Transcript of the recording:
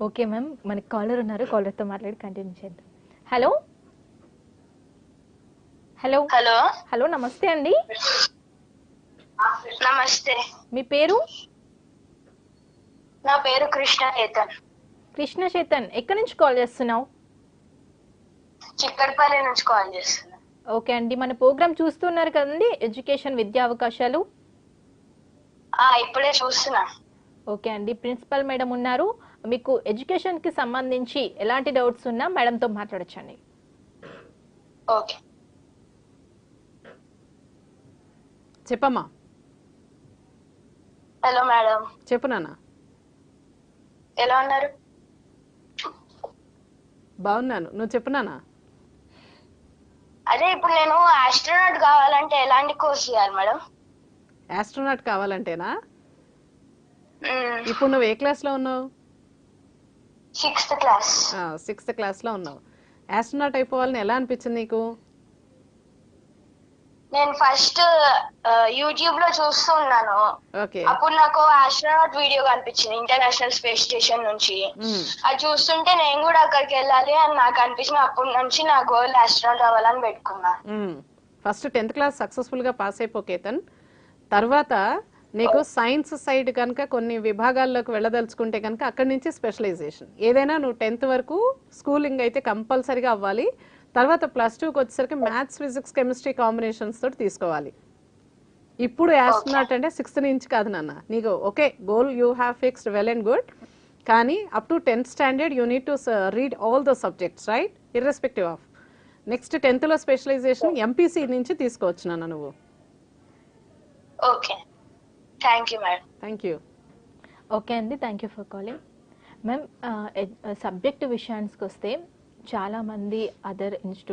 Okay ma'am మనకి caller ఉన్నారు కాలర్తో మాట్లాడి కంటిన్యూ చేద్దాం. హలో? హలో? హలో? హలో నమస్తే అండి. నమస్తే. మీ పేరు? నా పేరు కృష్ణ చేతన్. కృష్ణ చేతన్ ఎక్కడి నుంచి కాల్ చేస్తున్నావు? చిక్కడపల్లి నుంచి కాల్ చేస్తున్నా. ఓకే అండి మన ప్రోగ్రామ్ చూస్తున్నారు కదండి ఎడ్యుకేషన్ విద్యా అవకాశాలు? ఆ ఇప్పుడే చూస్తున్నా. ఓకే అండి ప్రిన్సిపల్ మేడం ఉన్నారు. మీకు ఎడ్యుకేషన్కి సంబంధించి ఎలాంటి డౌట్స్ ఉన్నా మేడంతో మాట్లాడొచ్చండి. ఓకే చెప్పమ్మా. హలో మేడం చెప్పు నాన్న. ఎలా ఉన్నారు? బాగున్నాను. నువ్వు చెప్పు నాన్న. అదే ఇప్పుడు నేను ఆస్ట్రోనాట్ కావాలంటే ఎలాంటి కోర్స్ చేయాలి మేడం ఆస్ట్రోనాట్ కావాలంటేనా? ఇప్పుడు నువ్వు ఏ క్లాస్లో ఉన్నావు? Sixth class. సిక్స్త్ క్లాస్లో ఉన్నావు. ఆస్ట్రోనాట్ అయిపోవాలని ఎలా అనిపించింది నీకు? నేను ఫస్ట్ యూట్యూబ్లో చూస్తూ ఉన్నాను. ఓకే. అప్పుడు నాకు ఆస్ట్రోనాట్ వీడియో కనిపించింది ఇంటర్నేషనల్ స్పేస్ స్టేషన్ నుంచి. అది చూస్తుంటే నేను కూడా అక్కడికి వెళ్ళాలి అని నాకు అనిపించింది. అప్పటి నుంచి నా గోల్ ఆస్ట్రోనాట్ అవ్వాలని పెట్టుకున్నా. ఫస్ట్ టెన్త్ క్లాస్ సక్సెస్ఫుల్గా పాస్ అయిపో కేతన్. తర్వాత నీకు సైన్స్ సైడ్ కనుక కొన్ని విభాగాల్లోకి వెళ్ళదలుచుకుంటే కనుక అక్కడి నుంచి స్పెషలైజేషన్ ఏదైనా నువ్వు టెన్త్ వరకు స్కూలింగ్ అయితే కంపల్సరీగా అవ్వాలి. తర్వాత ప్లస్ టూకి వచ్చేసరికి మ్యాథ్స్ ఫిజిక్స్ కెమిస్ట్రీ కాంబినేషన్స్ తోటి తీసుకోవాలి. ఇప్పుడు యాస్ట్రోనాట్ అంటే సిక్స్త్ నుంచి కాదు నాన్న. నీకు okay goal you have fixed well and good కానీ up to tenth standard you need to read all the subjects right irrespective of next టెన్త్లో స్పెషలైజేషన్ ఎంపీసీ నుంచి తీసుకోవచ్చు నాన్న నువ్వు. Okay. Thank you madam thank you okay అండి thank you for calling ma'am subject విషయానికి వస్తే చాలామంది అదర్ ఇన్స్టిట్యూట్